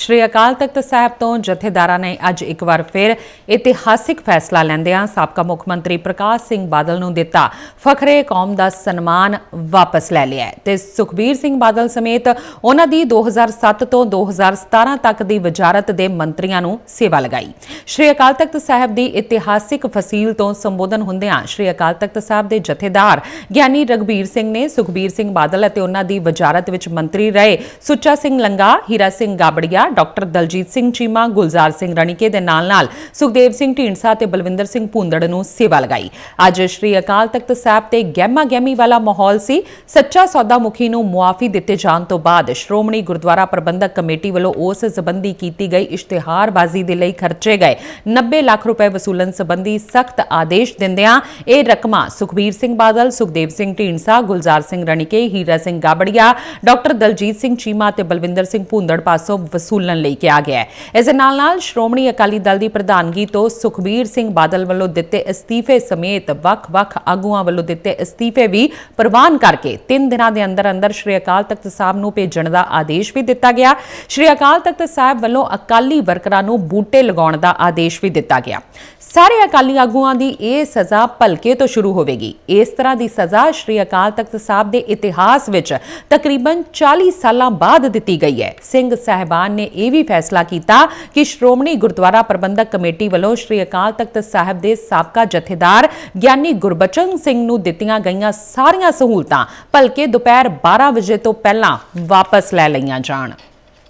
ਸ਼੍ਰੀ ਅਕਾਲ ਤਖਤ ਸਾਹਿਬ ਤੋਂ ਜਥੇਦਾਰਾਂ ਨੇ ਅੱਜ ਇੱਕ ਵਾਰ ਫਿਰ ਇਤਿਹਾਸਿਕ ਫੈਸਲਾ ਲੈਂਦਿਆਂ ਸਾਬਕਾ ਮੁੱਖ ਮੰਤਰੀ ਪ੍ਰਕਾਸ਼ ਸਿੰਘ ਬਾਦਲ ਨੂੰ ਦਿੱਤਾ। ਫਖਰੇ ਕੌਮ ਦਾ ਸਨਮਾਨ ਵਾਪਸ ਲੈ ਲਿਆ ਹੈ ਤੇ ਸੁਖਬੀਰ ਸਿੰਘ ਬਾਦਲ ਸਮੇਤ ਉਹਨਾਂ ਦੀ 2007 ਤੋਂ 2017 ਤੱਕ ਦੀ ਵਜ਼ਾਰਤ ਦੇ ਮੰਤਰੀਆਂ ਨੂੰ ਸੇਵਾ ਲਗਾਈ। ਸ਼੍ਰੀ ਅਕਾਲ ਤਖਤ ਸਾਹਿਬ ਦੀ ਇਤਿਹਾਸਿਕ ਫਸੀਲ ਤੋਂ ਸੰਬੋਧਨ ਹੁੰਦਿਆਂ ਸ਼੍ਰੀ ਅਕਾਲ ਤਖਤ ਸਾਹਿਬ ਦੇ ਜਥੇਦਾਰ ਗਿਆਨੀ ਰਗਬੀਰ ਸਿੰਘ ਨੇ ਸੁਖਬੀਰ ਸਿੰਘ ਬਾਦਲ ਅਤੇ ਉਹਨਾਂ ਦੀ ਵਜ਼ਾਰਤ ਵਿੱਚ ਮੰਤਰੀ ਰਹੇ ਸੁੱਚਾ ਸਿੰਘ ਲੰਗਾ, ਹੀਰਾ ਸਿੰਘ ਗਾਬੜੀਆ ਡਾਕਟਰ ਦਲਜੀਤ ਸਿੰਘ ਚੀਮਾ, ਗੁਲਜ਼ਾਰ ਸਿੰਘ ਰਣੀਕੇ ਦੇ ਨਾਲ-ਨਾਲ ਸੁਖਦੇਵ ਸਿੰਘ ਢੀਂਡਸਾ ਤੇ ਬਲਵਿੰਦਰ ਸਿੰਘ ਭੁੰਦੜ ਨੂੰ ਸੇਵਾ ਲਗਾਈ। ਅੱਜ ਸ਼੍ਰੀ ਅਕਾਲ ਤਖਤ ਸਾਹਿਬ ਤੇ ਗਹਿਮਾ ਗਹਿਮੀ ਵਾਲਾ ਮਾਹੌਲ ਸੀ। ਸੱਚਾ ਸੌਦਾ ਮੁਖੀ ਨੂੰ ਮੁਆਫੀ ਦਿੱਤੇ ਜਾਣ ਤੋਂ ਬਾਅਦ ਸ਼੍ਰੋਮਣੀ ਗੁਰਦੁਆਰਾ ਪ੍ਰਬੰਧਕ ਕਮੇਟੀ ਵੱਲੋਂ ਉਸ ਸੰਬੰਧੀ ਕੀਤੀ ਗਈ ਇਸ਼ਤਿਹਾਰਬਾਜ਼ੀ ਦੇ ਲਈ ਖਰਚੇ ਗਏ। 90 ਲੱਖ ਰੁਪਏ ਵਸੂਲਣ ਸੰਬੰਧੀ ਸਖਤ ਆਦੇਸ਼ ਦਿੰਦਿਆਂ ਇਹ ਰਕਮਾਂ ਸੁਖਬੀਰ ਸਿੰਘ ਬਾਦਲ, ਸੁਖਦੇਵ ਸਿੰਘ ਢੀਂਡਸਾ, ਗੁਲਜ਼ਾਰ ਸਿੰਘ ਰਣੀਕੇ, ਹੀਰਾ ਸਿੰਘ ਗਾਬੜੀਆ, ਡਾਕਟਰ ਦਲਜੀਤ ਸਿੰਘ ਚੀਮਾ ਤੇ ਬਲਵਿੰਦਰ ਸਿੰਘ ਭੂੰਦੜ ਪਾਸੋਂ ਵਸੂਲਣ ਲਈ ਕਿਹਾ ਗਿਆ ਹੈ। ਇਸ ਦੇ ਨਾਲ ਨਾਲ ਸ਼੍ਰੋਮਣੀ ਅਕਾਲੀ ਦਲ ਦੀ ਪ੍ਰਧਾਨਗੀ ਤੋਂ ਸੁਖਬੀਰ ਸਿੰਘ ਬਾਦਲ ਵੱਲੋਂ ਦਿੱਤੇ ਅਸਤੀਫੇ ਸਮੇਤ ਵੱਖ-ਵੱਖ ਆਗੂਆਂ ਵੱਲੋਂ ਦਿੱਤੇ ਅਸਤੀਫੇ ਵੀ ਪ੍ਰਵਾਨ ਕਰਕੇ 3 ਦਿਨਾਂ ਦੇ ਅੰਦਰ ਅੰਦਰ ਸ਼੍ਰੀ ਅਕਾਲ ਤਖਤ ਸਾਹਿਬ ਨੂੰ ਭੇਜਣ ਦਾ ਆਦੇਸ਼ ਵੀ ਦਿੱਤਾ ਗਿਆ। ਸ਼੍ਰੀ ਅਕਾਲ ਤਖਤ ਸਾਹਿਬ ਵੱਲੋਂ ਅਕਾਲੀ ਵਰਕਰਾਂ ਨੂੰ ਬੂਟੇ ਲਗਾਉਣ ਦਾ ਆਦੇਸ਼ ਵੀ ਦਿੱਤਾ ਗਿਆ। ਸਾਰੇ ਅਕਾਲੀ ਆਗੂਆਂ ਦੀ ਇਹ ਸਜ਼ਾ ਭਲਕੇ ਤੋਂ ਸ਼ੁਰੂ ਹੋਵੇਗੀ। ਇਸ ਤਰ੍ਹਾਂ ਦੀ ਸਜ਼ਾ ਸ਼੍ਰੀ ਅਕਾਲ ਤਖਤ ਸਾਹਿਬ ਦੇ ਇਤਿਹਾਸ ਵਿੱਚ ਤਕਰੀਬਨ 40 ਸਾਲਾਂ ਬਾਅਦ ਦਿੱਤੀ ਗਈ ਹੈ। ਸਿੰਘ ਸਾਹਿਬਾਨ ਨੇ ਇਹ ਵੀ ਫੈਸਲਾ ਕੀਤਾ ਕਿ ਸ਼੍ਰੋਮਣੀ ਗੁਰਦੁਆਰਾ ਪ੍ਰਬੰਧਕ ਕਮੇਟੀ ਵੱਲੋਂ ਸ਼੍ਰੀ ਅਕਾਲ ਤਖਤ ਸਾਹਿਬ ਦੇ ਸਾਬਕਾ ਜਥੇਦਾਰ ਗਿਆਨੀ ਗੁਰਬਚਨ ਸਿੰਘ ਨੂੰ ਦਿੱਤੀਆਂ ਗਈਆਂ ਸਾਰੀਆਂ ਸਹੂਲਤਾਂ ਭਲਕੇ ਦੁਪਹਿਰ 12 ਵਜੇ ਤੋਂ ਪਹਿਲਾਂ ਵਾਪਸ ਲੈ ਲਈਆਂ ਜਾਣ।